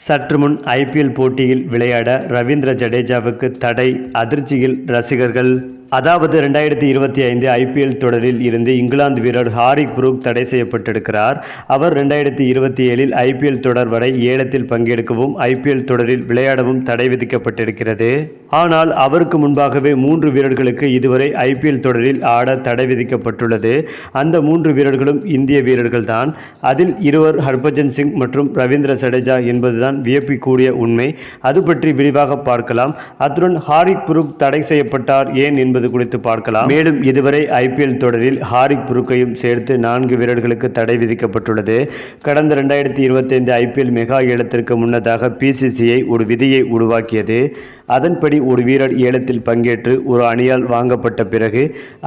சற்று முன் ஐபிஎல் போட்டியில் விளையாட ரவீந்திர ஜடேஜாவுக்கு தடை அதிர்ச்சியில் ரசிகர்கள் அதாவது ரெண்டாயிரத்தி இருபத்தி ஐந்து ஐபிஎல் தொடரில் இருந்து இங்கிலாந்து வீரர் ஹாரிக் புரூக் தடை செய்யப்பட்டிருக்கிறார். அவர் ரெண்டாயிரத்தி இருபத்தி ஏழில் ஐபிஎல் தொடர் வரை ஏலத்தில் பங்கெடுக்கவும் ஐபிஎல் தொடரில் விளையாடவும் தடை விதிக்கப்பட்டிருக்கிறது. ஆனால் அவருக்கு முன்பாகவே மூன்று வீரர்களுக்கு இதுவரை ஐபிஎல் தொடரில் ஆட தடை விதிக்கப்பட்டுள்ளது. அந்த மூன்று வீரர்களும் இந்திய வீரர்கள்தான். அதில் இருவர் ஹர்பஜன் சிங் மற்றும் ரவீந்திர சடேஜா என்பதுதான் வியப்பிக்கூடிய உண்மை. அது பற்றி விரிவாக பார்க்கலாம். அத்துடன் ஹாரிக் புரூக் தடை செய்யப்பட்டார் ஏன் என்பது என்பது குறித்து பார்க்கலாம். மேலும் இதுவரை ஐபிஎல் தொடரில் ஹாரிக் புருக்கையும் சேர்த்து நான்கு வீரர்களுக்கு தடை விதிக்கப்பட்டுள்ளது. கடந்த ரெண்டாயிரத்தி இருபத்தைந்து ஐபிஎல் மெகா ஏலத்திற்கு முன்னதாக பிசிசிஐ ஒரு விதியை உருவாக்கியது. அதன்படி ஒரு வீரர் ஏலத்தில் பங்கேற்று ஒரு அணியால் வாங்கப்பட்ட பிறகு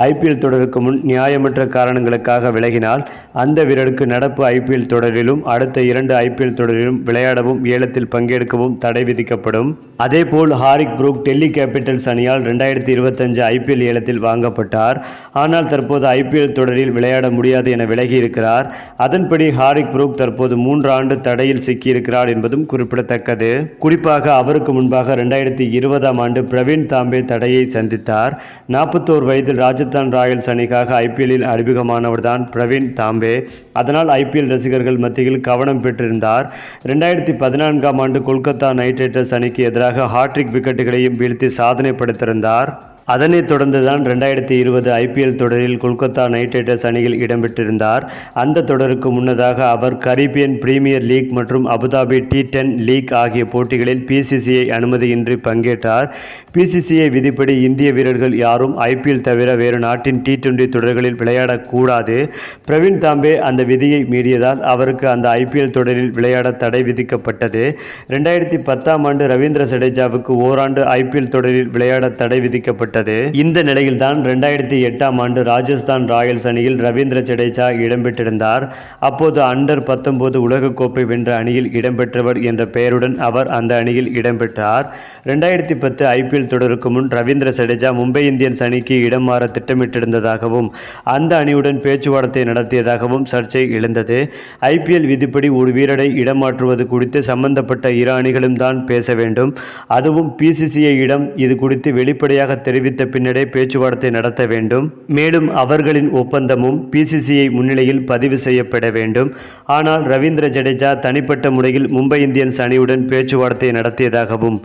ஐபிஎல் தொடருக்கு முன் நியாயமற்ற காரணங்களுக்காக விலகினால் அந்த வீரருக்கு நடப்பு ஐபிஎல் தொடரிலும் அடுத்த இரண்டு ஐபிஎல் தொடரிலும் விளையாடவும் ஏலத்தில் பங்கேற்கவும் தடை விதிக்கப்படும். அதேபோல் ஹாரிக் புரூக் டெல்லி கேபிட்டல்ஸ் அணியால் ரெண்டாயிரத்தி இருபத்தஞ்சு ஐ ஐபிஎல் ஏலத்தில் வாங்கப்பட்டார். ஆனால் தற்போது ஐபிஎல் தொடரில் விளையாட முடியாது என விலகி இருக்கிறார் அதன்படி ஹாரிக் புரூக் தற்போது மூன்று ஆண்டு தடையில் சிக்கியிருக்கிறார் என்பதும் குறிப்பிடத்தக்கது. குறிப்பாக அவருக்கு முன்பாக ரெண்டாயிரத்தி இருபதாம் ஆண்டு பிரவீன் தாம்பே தடையை சந்தித்தார். நாற்பத்தோரு வயதில் ராஜஸ்தான் ராயல்ஸ் அணிக்காக ஐபிஎல்லில் அறிமுகமானவர்தான் பிரவீன் தாம்பே. அதனால் ஐபிஎல் ரசிகர்கள் மத்தியில் கவனம் பெற்றிருந்தார். ரெண்டாயிரத்தி பதினான்காம் ஆண்டு கொல்கத்தா நைட் ரைடர்ஸ் அணிக்கு எதிராக ஹாட்ரிக் விக்கெட்டுகளையும் வீழ்த்தி சாதனை படைத்திருந்தார் அதனைத் தொடர்ந்துதான் ரெண்டாயிரத்தி இருபது ஐபிஎல் தொடரில் கொல்கத்தா நைட் ரைடர்ஸ் அணியில் இடம்பெற்றிருந்தார். அந்த தொடருக்கு முன்னதாக அவர் கரீபியன் பிரீமியர் லீக் மற்றும் Abu Dhabi T ten league ஆகிய போட்டிகளில் பிசிசிஐ அனுமதியின்றி பங்கேற்றார். பிசிசிஐ விதிப்படி இந்திய வீரர்கள் யாரும் ஐபிஎல் தவிர வேறு நாட்டின் டி டுவெண்டி தொடர்களில் விளையாடக்கூடாது. பிரவீன் தாம்பே அந்த விதியை மீறியதால் அவருக்கு அந்த ஐபிஎல் தொடரில் விளையாட தடை விதிக்கப்பட்டது. ரெண்டாயிரத்தி பத்தாம் ஆண்டு ரவீந்திர ஜடேஜாவுக்கு ஓராண்டு ஐபிஎல் தொடரில் விளையாட தடை விதிக்கப்பட்டது. இந்த நிலையில்தான் ரெண்டாயிரத்தி எட்டாம் ஆண்டு ராஜஸ்தான் ராயல்ஸ் அணியில் ரவீந்திர ஜடேஜா இடம்பெற்றிருந்தார் அப்போது அண்டர் பத்தொன்பது உலகக்கோப்பை வென்ற அணியில் இடம்பெற்றவர் என்ற பெயருடன் அவர் அந்த அணியில் இடம்பெற்றார் ரெண்டாயிரத்தி பத்து ஐபிஎல் தொடருக்கு முன் ரவீந்திர ஜடேஜா மும்பை இந்தியன்ஸ் அணிக்கு இடம் மாற திட்டமிட்டிருந்ததாகவும் அந்த அணியுடன் பேச்சுவார்த்தை நடத்தியதாகவும் சர்ச்சை எழுந்தது. ஐபிஎல் விதிப்படி ஒரு வீரரை இடமாற்றுவது குறித்து சம்பந்தப்பட்ட இரு அணிகளும் தான் பேச வேண்டும். அதுவும் பிசிசிஐ இடம். இது குறித்து வெளிப்படையாக தெரிவித்த பின்னரே பேச்சுவார்த்தை நடத்த வேண்டும். மேலும் அவர்களின் ஒப்பந்தமும் பிசிசிஐ முன்னிலையில் பதிவு செய்யப்பட வேண்டும். ஆனால் ரவீந்திர ஜடேஜா தனிப்பட்ட முறையில் மும்பை இந்தியன்ஸ் அணியுடன் பேச்சுவார்த்தை நடத்தியதாகவும்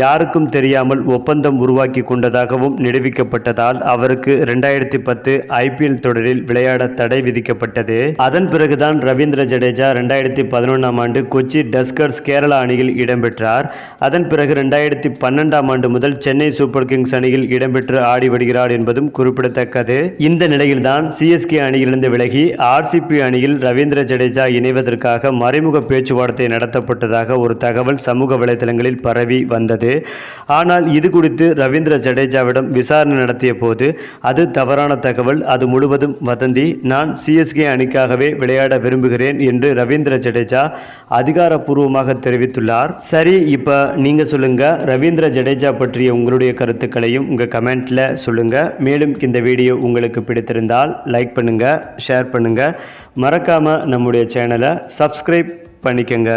யாருக்கும் தெரியாமல் ஒப்பந்தம் உருவாக்கி கொண்டதாகவும் நிரூபிக்கப்பட்டதால் அவருக்கு இரண்டாயிரத்தி பத்து ஐபிஎல் தொடரில் விளையாட தடை விதிக்கப்பட்டது. அதன் பிறகுதான் ரவீந்திர ஜடேஜா ரெண்டாயிரத்தி பதினொன்றாம் ஆண்டு கொச்சி டஸ்கர்ஸ் கேரளா அணியில் இடம்பெற்றார். அதன் பிறகு ரெண்டாயிரத்தி பன்னெண்டாம் ஆண்டு முதல் சென்னை சூப்பர் கிங்ஸ் அணியில் இடம்பெற்று ஆடி வருகிறார் என்பதும் குறிப்பிடத்தக்கது. இந்த நிலையில்தான் சிஎஸ்கே அணியிலிருந்து விலகி ஆர்சிபி அணியில் ரவீந்திர ஜடேஜா இணைவதற்காக மறைமுக பேச்சுவார்த்தை நடத்தப்பட்டதாக ஒரு தகவல் சமூக வலைதளங்களில் பரவி வந்தது. ஆனால் இது குறித்து ரவீந்திர ஜடேஜாவிடம் விசாரணை நடத்திய போது அது தவறான தகவல் அது முழுவதும் வதந்தி. நான் சிஎஸ்கே அணிக்காகவே விளையாட விரும்புகிறேன் என்று ரவீந்திர ஜடேஜா அதிகாரப்பூர்வமாக தெரிவித்துள்ளார். சரி இப்போ நீங்கள் சொல்லுங்க ரவீந்திர ஜடேஜா பற்றிய உங்களுடைய கருத்துக்களையும் உங்கள் கமெண்ட்டில் சொல்லுங்கள் மேலும் இந்த வீடியோ உங்களுக்கு பிடித்திருந்தால் லைக் பண்ணுங்கள் ஷேர் பண்ணுங்கள் மறக்காமல் நம்முடைய சேனலை சப்ஸ்கிரைப் பண்ணிக்கங்க.